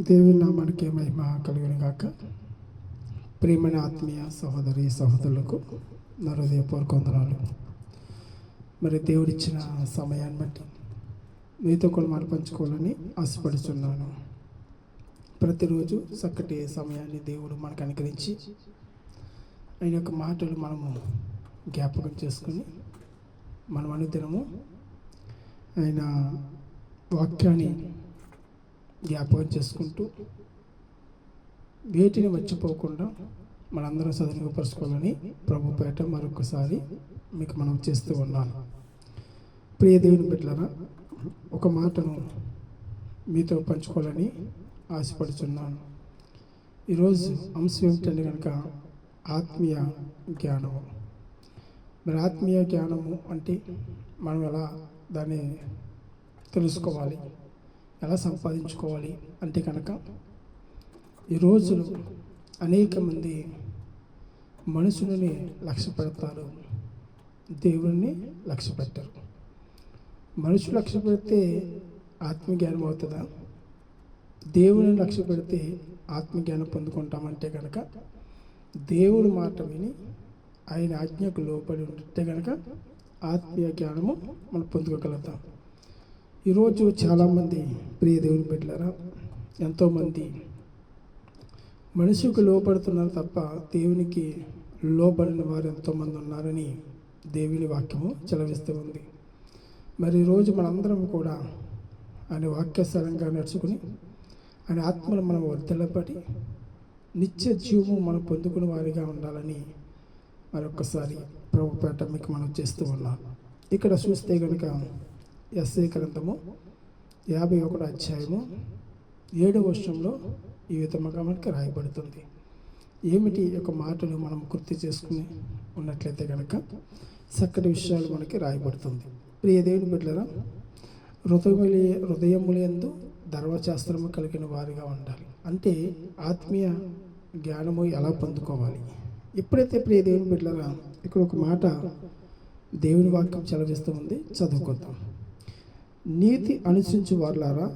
దేవుని నామానికి మహిమ కలుగును గాక. ప్రియమైన ఆత్మీయ సహోదరి సహోదరులకు నా హృదయపూర్వక వందనాలు. మరి దేవుడిచ్చిన సమయాన్ని బట్టి మీతో కూడా మాట పంచుకోవాలని ఆశపడుతున్నాను ప్రతిరోజు చక్కటి సమయాన్ని దేవుడు మనకు అనుగ్రహించి ఆయన యొక్క మాటలు మనము జ్ఞాపకం చేసుకుని మనం అనుదినము ఆయన వాక్యాన్ని జ్ఞాపకం చేసుకుంటూ వేటిని మర్చిపోకుండా మనందరం సదుపరుచుకోవాలని ప్రభుపేట మరొకసారి మీకు మనం చేస్తూ ఉన్నాను. ప్రియ దేవుని బిడ్డలారా ఒక మాటను మీతో పంచుకోవాలని ఆశపడుచున్నాను. ఈరోజు అంశం ఏమిటంటే కనుక ఆత్మీయ జ్ఞానము. మరి ఆత్మీయ జ్ఞానము అంటే మనం ఎలా దాన్ని తెలుసుకోవాలి? ఎలా సంపాదించుకోవాలి అంటే కనుక ఈ రోజులు అనేక మంది మనుషులని లక్ష్య పెడతారు. దేవుడిని లక్ష్య పెట్టరు. మనుషులు లక్ష్య పెడితే ఆత్మజ్ఞానం అవుతుందా? దేవుని లక్ష్య పెడితే ఆత్మజ్ఞానం పొందుకుంటామంటే కనుక దేవుడు మాట విని ఆయన ఆజ్ఞకు లోపడి ఉంటే కనుక ఆత్మీయ జ్ఞానము మనం పొందుకోగలుగుతాం. ఈరోజు చాలామంది ప్రియ దేవుని బిడ్డలారా ఎంతోమంది మనిషికి లోపడుతున్నారు తప్ప దేవునికి లోబడిన వారు ఎంతోమంది ఉన్నారని దేవుని వాక్యము చెలవిస్తూ ఉంది. మరి ఈరోజు మనందరం కూడా ఆయన వాక్యస్థలంగా నడుచుకుని ఆయన ఆత్మను మనం వర్ధలపడి నిత్య జీవము మనం పొందుకునే వారిగా ఉండాలని మరొకసారి ప్రభుపేట మీకు మనం చేస్తూ ఉన్నాం. ఇక్కడ చూస్తే కనుక ఎస్ఏ గ్రంథము యాభై ఒకటి అధ్యాయము ఏడవ వర్షంలో ఈ విధముగా మనకి రాయబడుతుంది. ఏమిటి యొక్క మాటలు మనం గుర్తు చేసుకుని ఉన్నట్లయితే కనుక చక్కటి విషయాలు మనకి రాయబడుతుంది. ప్రియ దేవుని బిడ్డలరా హృదయములి హృదయములందు ధర్మశాస్త్రము కలిగిన వారిగా ఉండాలి. అంటే ఆత్మీయ జ్ఞానము ఎలా పొందుకోవాలి? ఎప్పుడైతే ప్రియ దేవుని బిడ్డలరా ఇక్కడ ఒక మాట దేవుని వాక్యం చెలవిస్తూ ఉంది చదువుకుందాం. నీతి అనుసరించు వారులారా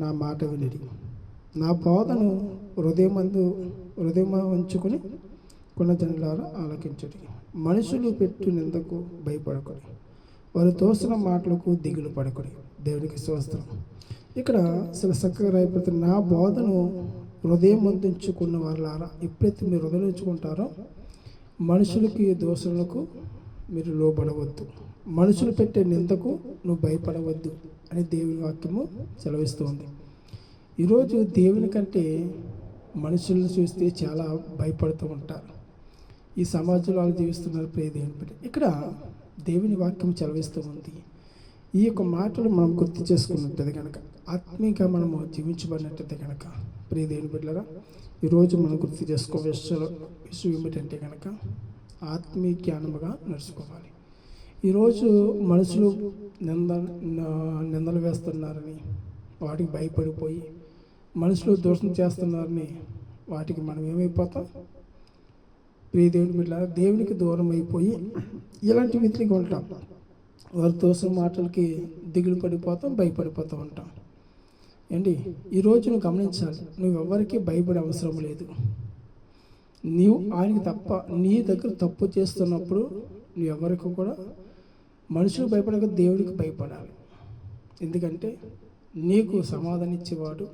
నా మాట వినిడి నా బోధను హృదయమందు హృదయం ఉంచుకొని కొన్న జనులారా ఆలకించడి. మనుషులు పెట్టు నిందకు భయపడకూడదు వారు తోసిన మాటలకు దిగులు పడకూడదు దేవునికి స్వస్త్రం ఇక్కడ అసలు చక్కగా రాయబడుతున్న నా బోధను హృదయం అందించుకున్న వారులారా ఎప్పుడైతే మీరు హృదయం ఉంచుకుంటారో మనుషులకి దోషులకు మీరు లోబడవద్దు. మనుషులు పెట్టే నిందకు నువ్వు భయపడవద్దు అని దేవుని వాక్యము సెలవిస్తోంది. ఈరోజు దేవుని కంటే మనుషులను చూస్తే చాలా భయపడుతూ ఉంటారు ఈ సమాజంలో వాళ్ళు జీవిస్తున్నారు ప్రియ దేవుని ఇక్కడ దేవుని వాక్యం చలవిస్తూ ఉంది. ఈ యొక్క మాటలు మనం గుర్తు చేసుకున్నట్టయితే కనుక ఆత్మీయంగా మనము జీవించబడినట్టయితే కనుక ప్రియ దేవుని బిడ్డలరా ఈరోజు మనం గుర్తు చేసుకో విషయం విషయం ఏమిటంటే కనుక ఆత్మీయ జ్ఞానముగా నడుచుకోవాలి. ఈరోజు మనుషులు నింద నిందలు వేస్తున్నారని వాటికి భయపడిపోయి మనుషులు దోషం చేస్తున్నారని వాటికి మనం ఏమైపోతాం? ప్రియ దేవుని దేవునికి దూరం అయిపోయి ఇలాంటి విధులకి ఉంటాం వారి దోషం మాటలకి దిగులు పడిపోతాం భయపడిపోతూ ఉంటాం. ఏంటి? ఈరోజు నువ్వు గమనించాలి. నువ్వు భయపడే అవసరం లేదు. నీవు ఆయనకి తప్ప నీ దగ్గర తప్పు చేస్తున్నప్పుడు నువ్వు ఎవరికి కూడా మనుషులు భయపడక దేవుడికి భయపడాలి. ఎందుకంటే నీకు సమాధానం ఇచ్చేవాడు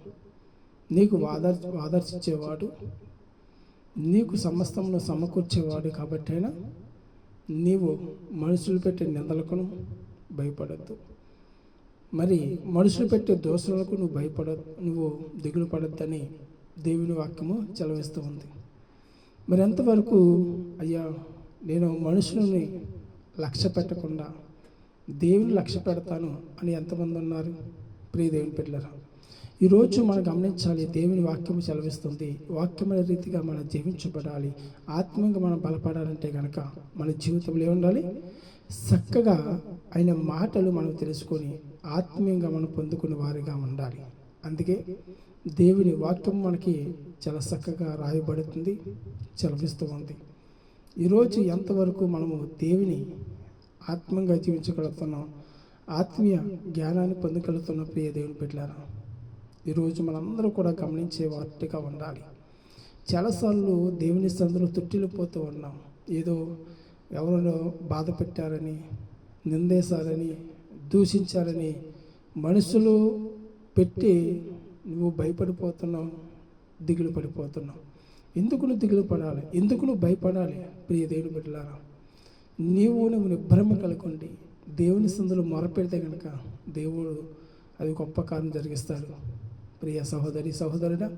నీకు వాదర్ ఆదర్శించేవాడు నీకు సమస్తంలో సమకూర్చేవాడు కాబట్టి అయినా నీవు మనుషులు పెట్టే నిందలకు భయపడద్దు. మరి మనుషులు పెట్టే దోషులకు నువ్వు భయపడ నువ్వు దిగులు పడద్దని దేవుని వాక్యము చెలవిస్తూ ఉంది. మరి ఎంతవరకు అయ్యా నేను మనుషులని లక్ష్య పెట్టకుండా దేవుని లక్ష్య పెడతాను అని ఎంతమంది ఉన్నారు? ప్రియ దేవుని పెట్టారా ఈరోజు మనం గమనించాలి దేవుని వాక్యం సెలవిస్తుంది. వాక్యమైన రీతిగా మనం జీవించబడాలి. ఆత్మీయంగా మనం బలపడాలంటే కనుక మన జీవితంలో ఏముండాలి? చక్కగా ఆయన మాటలు మనం తెలుసుకొని ఆత్మీయంగా మనం పొందుకునే వారిగా ఉండాలి. అందుకే దేవుని వాక్యం మనకి చాలా చక్కగా రాయబడుతుంది చలవిస్తూ ఉంది. ఈరోజు ఎంతవరకు మనము దేవుని ఆత్మంగా జీవించగలుగుతున్నాం? ఆత్మీయ జ్ఞానాన్ని పొందగలుగుతున్న ప్రియ దేవుని బిడ్డలారా ఈరోజు మనందరూ కూడా గమనించే వాటిగా ఉండాలి. చాలాసార్లు దేవుని సందులో తుట్టిల్లిపోతూ ఉన్నాం. ఏదో ఎవరినో బాధ పెట్టారని నిందేశారని దూషించారని మనుషులు పెట్టి నువ్వు భయపడిపోతున్నావు దిగులు పడిపోతున్నావు. ఎందుకు నువ్వు దిగులు పడాలి? ఎందుకు నువ్వు భయపడాలి? ప్రియ దేవుని బిడ్డలారా నీవు నువ్వు నిభ్రమ కలుగుండి. దేవుని సందులో మొరపెడితే కనుక దేవుడు అది గొప్ప కార్యం జరిగిస్తాడు. ప్రియ సహోదరి సహోదరుడా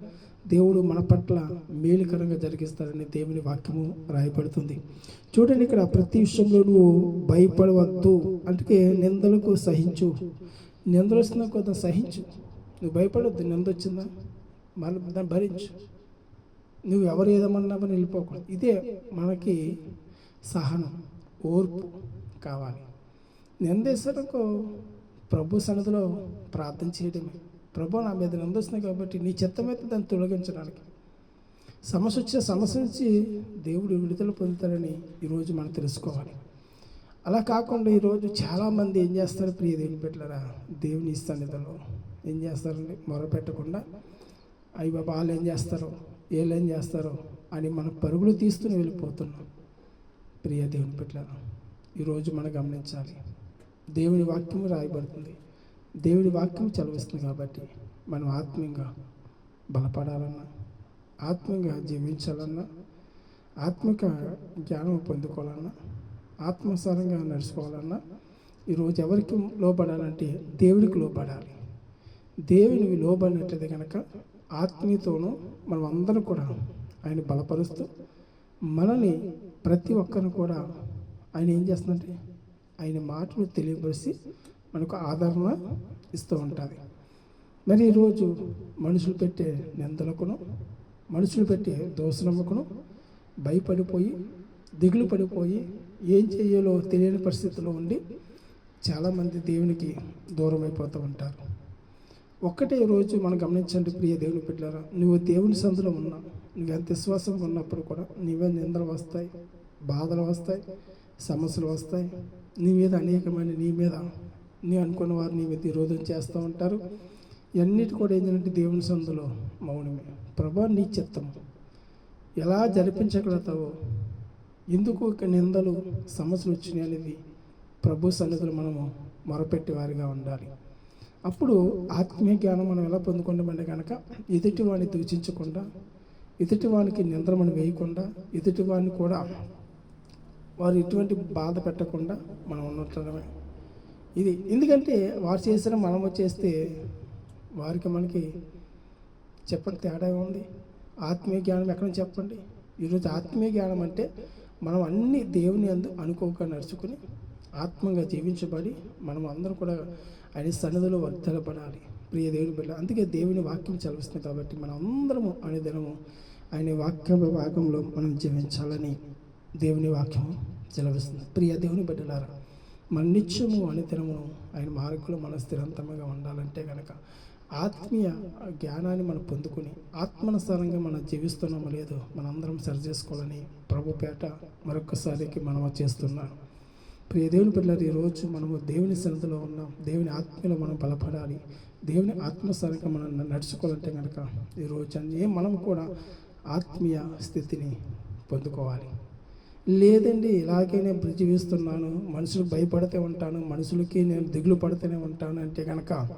దేవుడు మన పట్ల మేలుకరంగా జరిగిస్తాడని దేవుని వాక్యము రాయబడుతుంది. చూడండి ఇక్కడ ప్రతి విషయంలో నువ్వు భయపడవద్దు. అందుకే నిందలకు సహించు. నిందలు వస్తున్న కొంత సహించు. నువ్వు భయపడొద్దు నింద వచ్చిందా మళ్ళీ దాన్ని భరించు. నువ్వు ఎవరు ఏదమన్నా పని వెళ్ళిపోకూడదు. ఇదే మనకి సహనం ఓర్పు కావాలి. నిందేశ్వరకు ప్రభు సన్నిధిలో ప్రార్థన చేయడమే. ప్రభు నా మీద నిందొస్తుంది కాబట్టి నీ చిత్తమైతే దాన్ని తొలగించడానికి. సమస్య వచ్చే సమస్య నుంచి దేవుడు విడుదల పొందుతారని ఈరోజు మనం తెలుసుకోవాలి. అలా కాకుండా ఈరోజు చాలామంది ఏం చేస్తారు ప్రియ దేవుని పెట్టారా దేవుని సన్నిధిలో ఏం చేస్తారని మొరపెట్టకుండా అయ్యి బాబా వాళ్ళు ఏం చేస్తారు? వీళ్ళు ఏం చేస్తారు? అని మన పరుగులు తీస్తూనే వెళ్ళిపోతున్నాం. ప్రియ దేవుని పెట్టలరా ఈరోజు మనం గమనించాలి. దేవుని వాక్యం రాయబడుతుంది. దేవుని వాక్యం చలవిస్తుంది కాబట్టి మనం ఆత్మీయంగా బలపడాలన్నా ఆత్మీయంగా జీవించాలన్నా ఆత్మిక జ్ఞానం పొందుకోవాలన్నా ఆత్మసారంగా నడుచుకోవాలన్నా ఈరోజు ఎవరికి లోపడాలంటే దేవుడికి లోపడాలి దేవునికి లోబడినట్లయితే కనుక ఆత్మీయతోనూ మనం అందరం కూడా ఆయన బలపరుస్తూ మనని ప్రతి ఒక్కరిని కూడా ఆయన ఏం చేస్తుందంటే ఆయన మాటలు తెలియపరిచి మనకు ఆదరణ ఇస్తూ ఉంటుంది. మరి ఈరోజు మనుషులు పెట్టే నిందలకును మనుషులు పెట్టే దోషణముకును భయపడిపోయి దిగులు పడిపోయి ఏం చేయాలో తెలియని పరిస్థితిలో ఉండి చాలామంది దేవునికి దూరం అయిపోతూ ఉంటారు. ఒక్కటే రోజు మనం గమనించండి ప్రియ దేవుని పెట్టారా నువ్వు దేవుని సందులో ఉన్నా నువ్వు ఎంత విశ్వాసంగా ఉన్నప్పుడు కూడా నీవే నిందలు వస్తాయి బాధలు వస్తాయి సమస్యలు వస్తాయి. నీ మీద అనేకమైన నీ మీద నీ అనుకున్న వారు నీ మీద విరోధం చేస్తూ ఉంటారు. ఇవన్నిటి కూడా ఏంటంటే దేవుని సందులో మౌనమే. ప్రభా నీ చిత్తం ఎలా జరిపించగలుగుతావో ఎందుకు ఇక నిందలు సమస్యలు వచ్చినాయి అనేది ప్రభు సన్నిధులు మనము మొరపెట్టి వారిగా ఉండాలి. అప్పుడు ఆత్మీయ జ్ఞానం మనం ఎలా పొందుకుంటామంటే కనుక ఎదుటి వాడిని దూషించకుండా ఎదుటి వానికి నింద్ర మనం వేయకుండా ఎదుటి వాడిని కూడా వారు ఎటువంటి బాధ పెట్టకుండా మనం ఉండటమే. ఇది ఎందుకంటే వారు చేసిన మనం వచ్చేస్తే వారికి మనకి చెప్పండి తేడా ఉంది. ఆత్మీయ జ్ఞానం ఎక్కడ చెప్పండి? ఈరోజు ఆత్మీయ జ్ఞానం అంటే మనం అన్ని దేవుని అందు అనుకోక నడుచుకుని ఆత్మంగా జీవించబడి మనం అందరం కూడా ఆయన సన్నిధిలో వర్ధలపడాలి ప్రియ దేవుని బిడ్డ అందుకే దేవుని వాక్యం చలవిస్తుంది కాబట్టి మనం అందరము అనుదినము ఆయన వాక్య భాగంలో మనం జీవించాలని దేవుని వాక్యం చలవిస్తుంది ప్రియ దేవుని బిడ్డలారా మన నిత్యము అనుదినము ఆయన మార్గంలో మన స్థిరంతంగా ఉండాలంటే కనుక ఆత్మీయ జ్ఞానాన్ని మనం పొందుకొని ఆత్మనుసారంగా మనం జీవిస్తున్నామో లేదో మనందరం సరి చేసుకోవాలని ప్రభు పేట మరొకసారికి మనం చేస్తున్నాను ప్రియ దేవుని పిల్లలు ఈరోజు మనము దేవుని సన్నిధిలో ఉన్నాం. దేవుని ఆత్మలో మనం బలపడాలి. దేవుని ఆత్మసారంగా మనం నడుచుకోవాలంటే కనుక ఈరోజు అన్నీ మనం కూడా ఆత్మీయ స్థితిని పొందుకోవాలి. లేదండి ఇలాగే నేను జీవిస్తున్నాను మనుషులు భయపడితే ఉంటాను మనుషులకి నేను దిగులు పడితేనే ఉంటాను అంటే కనుక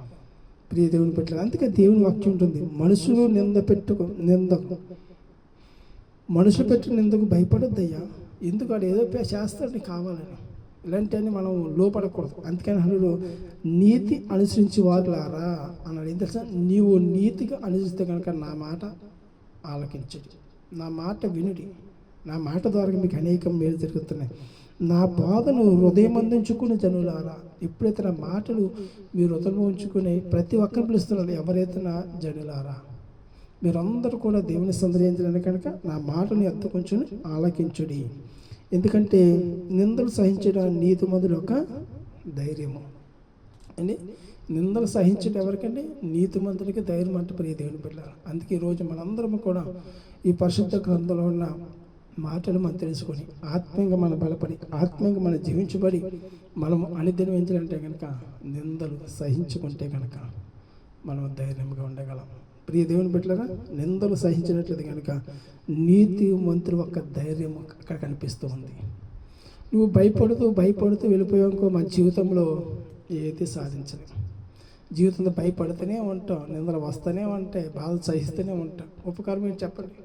ప్రియ దేవుని పెట్టలేదు అందుకే దేవుని వాక్యం ఉంటుంది మనుషులు నింద పెట్టుకో నిందకు మనుషులు పెట్టిన నిందకు భయపడొద్దయ్యా. ఎందుకు వాడు ఏదో చేస్తాడు కావాలని. ఇలాంటివన్నీ మనం లోపడకూడదు. అందుకని హనుడు నీతి అనుసరించి వారులారా అన్నాడు ఏం తెలుసా? నీవు నీతిగా అనుసరిస్తే కనుక నా మాట ఆలకించడు. నా మాట వినుడి. నా మాట ద్వారా మీకు అనేకం మేలు జరుగుతున్నాయి. నా బాధను హృదయం అందించుకుని జనులారా ఎప్పుడైతే నా మాటలు మీరు హృదయం ఉంచుకుని ప్రతి ఒక్కరు పిలుస్తున్నారు ఎవరైతే నా జనులారా మీరందరూ కూడా దేవుని సందర్శించడానికి కనుక నా మాటను ఎత్తుకొంచుని ఆలకించుడి. ఎందుకంటే నిందలు సహించడం నీతి మొదలు ఒక ధైర్యము. అండి నిందలు సహించడం ఎవరికండి? నీతి మంతులకి ధైర్యం అంటే ప్రియ దేవుని పిల్లలు అందుకే ఈరోజు మనందరం కూడా ఈ పరిశుద్ధ గ్రంథంలో ఉన్న మాటలు మనం తెలుసుకొని ఆత్మీయంగా మనం బలపడి ఆత్మీయంగా మనం జీవించబడి మనం అనుదినం ఏంటంటే కనుక నిందలు సహించుకుంటే కనుక మనం ధైర్యంగా ఉండగలం. ప్రియ దేవుని బిడ్డలారా నిందలు సహించినట్లేదు కనుక నీతి మంత్రి ఒక ధైర్యం అక్కడ కనిపిస్తూ ఉంది. నువ్వు భయపడుతూ భయపడుతూ వెళ్ళిపోయాకో మన జీవితంలో ఏది సాధించలేదు జీవితంలో భయపడుతూనే ఉంటాం నిందలు వస్తూనే ఉంటాయి బాధలు సహిస్తూనే ఉంటాం. ఉపకారం ఏంటి చెప్పండి?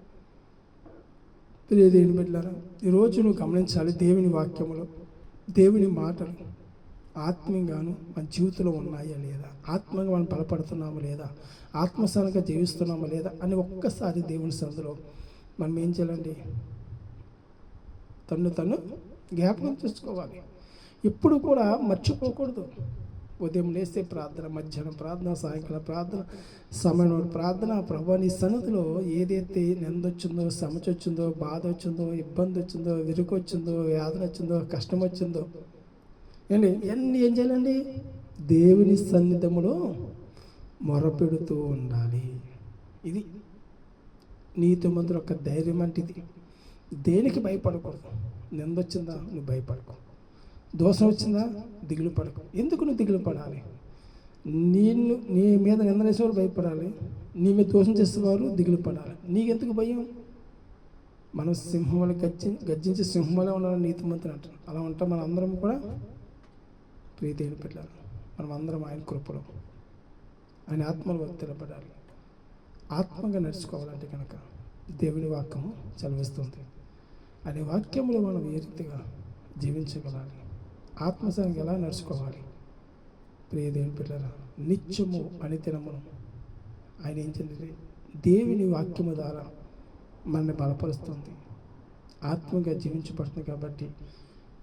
ప్రియ దేవుని బిడ్డలారా ఈరోజు నువ్వు గమనించాలి దేవుని వాక్యములు దేవుని మాటలు. ఆత్మీయంగాను మన జీవితంలో ఉన్నాయా లేదా? ఆత్మగా మనం బలపడుతున్నామా లేదా? ఆత్మస్థానంగా జీవిస్తున్నామా లేదా? అని ఒక్కసారి దేవుని సందులో మనం ఏం చేయాలండి? తను తను జ్ఞాపకం చేసుకోవాలి. ఎప్పుడు కూడా మర్చిపోకూడదు. ఉదయం లేస్తే ప్రార్థన మధ్యాహ్నం ప్రార్థన సాయంకాలం ప్రార్థన సమయం ప్రార్థన. ప్రభు నీ సన్నిధిలో ఏదైతే నిందొచ్చిందో సమచొచ్చిందో బాధ వచ్చిందో ఇబ్బంది వచ్చిందో విరుకు వచ్చిందో వచ్చిందో కష్టం వచ్చిందో ఏంటి? ఇవన్నీ ఏం చేయాలండి? దేవుని సన్నిధములో మొరపెడుతూ ఉండాలి. ఇది నీతి మందులు ఒక ధైర్యం అంటే ఇది దేనికి భయపడకూడదు? నిందొచ్చిందా నువ్వు భయపడకు. దోషం వచ్చిందా? దిగులు పడకు. ఎందుకు నువ్వు దిగులు పడాలి? నిన్ను నీ మీద నిందనేసేవారు భయపడాలి. నీ మీద దోషం చేసేవారు దిగులు పడాలి. నీకెందుకు భయం? మనం సింహములు గర్జి గర్జించి సింహంలో ఉండాలని నీతిమంతులు అంటారు. అలా ఉంటాం మన అందరం ప్రియ దేవుని పెట్టాలి మనం అందరం ఆయన కృపలో ఆయన ఆత్మలు వర్తిలపడాలి ఆత్మగా నడుచుకోవాలంటే కనుక దేవుని వాక్యము చదివిస్తుంది అనే వాక్యంలో మనం ఏ రీతిగా జీవించగలాలి? ఆత్మసానికి ఎలా నడుచుకోవాలి? ప్రియ దేవుని పిల్లల నిత్యము అనితినమును ఆయన ఏం చెందింది? దేవుని వాక్యము ద్వారా మనల్ని బలపరుస్తుంది. ఆత్మగా జీవించబడుతుంది కాబట్టి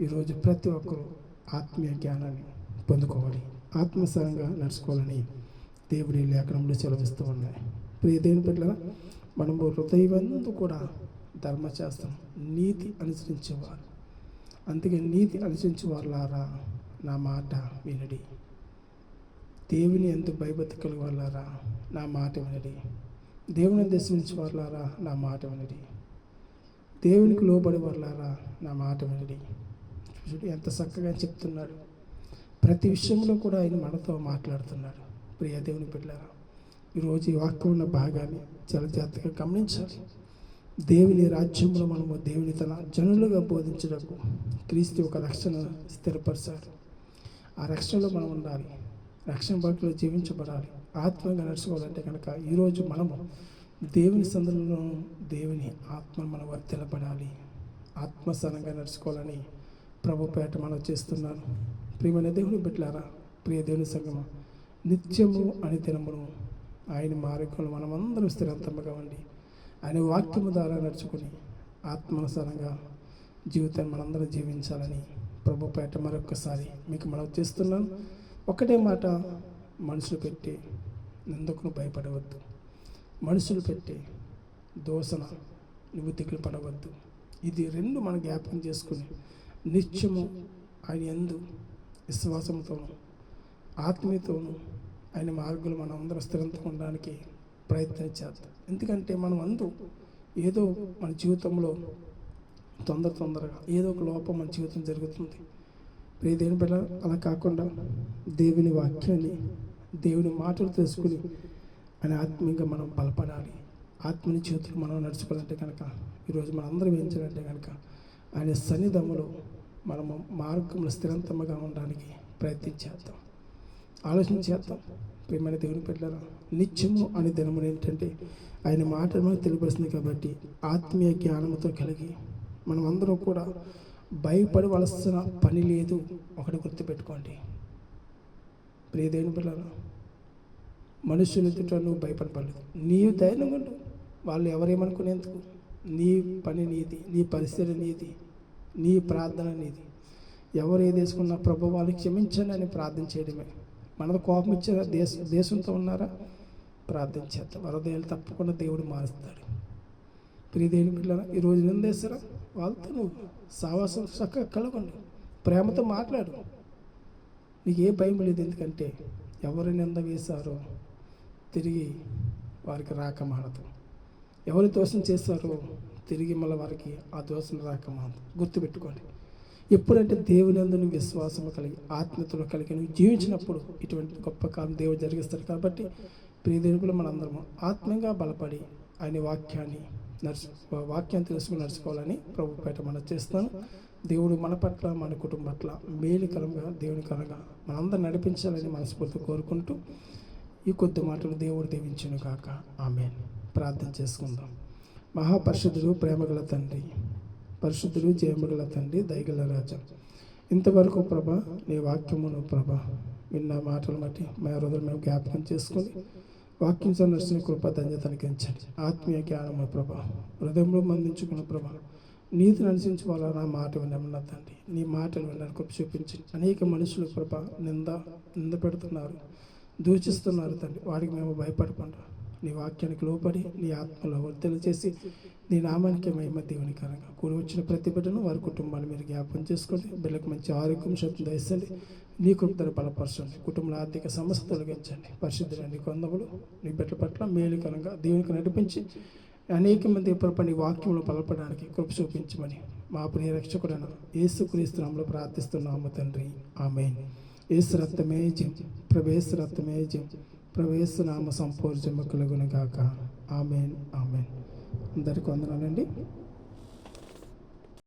ఈరోజు ప్రతి ఒక్కరూ ఆత్మీయ జ్ఞానాన్ని పొందుకోవాలి. ఆత్మసారంగా నడుచుకోవాలని దేవుడి లేఖనంలో సెలవిస్తూ ఉన్నాయి. ప్రియ దేవుని పట్ల మనము హృదయవంతు కూడా ధర్మశాస్త్రం నీతి అనుసరించేవారు. అందుకే నీతి అనుసరించేవారులారా నా మాట వినడి. దేవుని ఎంత భయభక్తి కలిగి వాళ్ళారా నా మాట వినడి. దేవుని దర్శించే వాళ్ళారా నా మాట వినడి. దేవునికి లోబడి వాళ్ళారా నా మాట వినడి. చూడు ఎంత చక్కగా చెప్తున్నాడు ప్రతి విషయంలో కూడా ఆయన మనతో మాట్లాడుతున్నాడు ప్రియదేవుని బిడ్డారా ఈరోజు ఈ వాక్యం ఉన్న భాగాన్ని చాలా జాగ్రత్తగా గమనించాలి. దేవుని రాజ్యంలో మనము దేవుని తన జనులుగా బోధించడానికి క్రీస్తు ఒక రక్షణ స్థిరపరిచారు ఆ రక్షణలో మనం ఉండాలి. రక్షణ బాటలో జీవించబడాలి. ఆత్మగా నడుచుకోవాలంటే కనుక ఈరోజు మనము దేవుని సందులో దేవుని ఆత్మ మనం వర్తిలపడాలి ఆత్మస్థానంగా నడుచుకోవాలని ప్రభు పేట మనం చేస్తున్నాను. ప్రియమైన దేవుని బిడ్డలారా ప్రియ దేవుని సంగమ నిత్యము అని దినమును ఆయన మార్గంలో మనమందరం స్థిరంతముగా ఉండి ఆయన వాక్యము ద్వారా నడుచుకుని ఆత్మానుసారంగా జీవితాన్ని మనందరం జీవించాలని ప్రభు పేట మరొకసారి మీకు మనం చేస్తున్నాను. ఒకటే మాట మనుషులు పెట్టి నిందకును భయపడవద్దు. మనుషులు పెట్టి దోషన నువ్వు దిగులు పడవద్దు. ఇది రెండు మనం జ్ఞాపకం చేసుకుని నిత్యము ఆయన ఎందు విశ్వాసంతోనూ ఆత్మీయతోనూ ఆయన మార్గులు మనం అందరం స్థిరంతో ఉండడానికి ప్రయత్నం చేద్దాం. ఎందుకంటే మనం అందు ఏదో మన జీవితంలో తొందర తొందరగా ఏదో ఒక లోపం మన జీవితం జరుగుతుంది. ప్రియ బిడ్డ అలా కాకుండా దేవుని వాక్యాన్ని దేవుని మాటలు తెలుసుకుని ఆయన ఆత్మీయంగా మనం బలపడాలి. ఆత్మని చేతులు మనం నడుచుకోవాలంటే కనుక ఈరోజు మనందరం అందరం ఏం చేయాలంటే కనుక ఆయన సన్నిధములో మనము మార్గంలో స్థిరంతముగా ఉండడానికి ప్రయత్నించేద్దాం ఆలోచన చేద్దాం. ప్రియమైన దేవుని పెట్టారా నిత్యము అనే దినములు ఏంటంటే ఆయన మాటలు మనకు తెలియపరుస్తుంది కాబట్టి ఆత్మీయ జ్ఞానంతో కలిగి మనం అందరం కూడా భయపడవలసిన పని లేదు. ఒకటి గుర్తుపెట్టుకోండి. ప్రియ దేవుని పిల్లలు మనుషులు ఎదుట నువ్వు భయపడపడలేదు నీవు ధైర్యం ఉండు వాళ్ళు ఎవరేమనుకునేందుకు? నీ పని నీది నీ పరిస్థితి నీది. నీ ప్రార్థన అనేది ఎవరు ఏది వేసుకున్న ప్రభు వాళ్ళు క్షమించండి అని ప్రార్థన చేయడమే. మనది కోపం ఇచ్చారా దేశ దేశంతో ఉన్నారా? ప్రార్థన చేద్దాం. వరదయాలు తప్పకుండా దేవుడు మారుస్తాడు. ప్రియ దేవుని పిల్లల ఈరోజు నిందేస్తారా వాళ్ళతో నువ్వు సావాసం చక్కగా కలగండి ప్రేమతో మాట్లాడు. నీకు ఏ భయం లేదు ఎందుకంటే ఎవరు నింద వేశారో తిరిగి వారికి రాక మానదు. ఎవరు దోషం చేశారో తిరిగి మళ్ళీ వారికి ఆ దోషం రాక గుర్తుపెట్టుకోండి. ఎప్పుడంటే దేవుని అందుని విశ్వాసము కలిగి ఆత్మీయతలో కలిగి నువ్వు జీవించినప్పుడు ఇటువంటి గొప్ప కాలం దేవుడు జరిగిస్తాడు కాబట్టి ప్రియదేవులు మనందరము ఆత్మీయంగా బలపడి ఆయన వాక్యాన్ని నడుచు వాక్యాన్ని తెలుసుకుని నడుచుకోవాలని ప్రభు పేట మనం చేస్తాను దేవుడు మన పట్ల మన కుటుంబం పట్ల మేలుకరంగా దేవునికరంగా మనందరూ నడిపించాలని మనస్ఫూర్తి కోరుకుంటూ ఈ కొద్ది మాటలు దేవుడు దీవించును కాక ఆమె ప్రార్థన చేసుకుందాం. మహాపరిశుద్ధుడు ప్రేమగల తండ్రి పరిశుద్ధుడు జయమగల తండ్రి దయగల రాజా. ఇంతవరకు ప్రభ నీ వాక్యమును ప్రభ విన్న మాటలు బట్టి మా రోజులు మేము జ్ఞాపకం చేసుకొని వాక్యం సందర్శన కృప ధన్యత అనుగ్రహించండి ఆత్మీయ జ్ఞానము ప్రభ హృదయంలో మందించుకున్న ప్రభ నీతిని అనుసరించి వాళ్ళ నా మాట వినమన్న తండ్రి. నీ మాటలు వినడానికి కృప చూపించండి అనేక మనుషులు ప్రభ నింద నింద పెడుతున్నారు దూషిస్తున్నారు తండ్రి. వాడికి మేము భయపడకుండా నీ వాక్యానికి లోపడి నీ ఆత్మలో వర్తలు చేసి నీ నామానికి మహిమ దేవునికరంగా కూడి వచ్చిన ప్రతి బిడ్డను వారి కుటుంబాన్ని మీరు జ్ఞాపకం చేసుకోండి. బిడ్డలకు మంచి ఆరోగ్యం శబ్దం దయచండి నీ కృపను బలపరచండి. కుటుంబంలో ఆర్థిక సమస్య తొలగించండి. పరిశుద్ధుల నీ కొందములు నీ బిడ్డల పట్ల మేలుకరంగా దేవునికి నడిపించి అనేక మంది ప్రభు వాక్యంలో బలపడడానికి కృప చూపించమని మా ప్రియ రక్షకుడను యేసు క్రీస్తునామలో ప్రార్థిస్తున్నాము తండ్రి. ఆమె యేసు రక్తమే జం ప్రభేసు రక్తమే జం ప్రవేశనామ సంపూర్జమ కలుగును గాక. Amen amen. అందరికి వందనాలండి.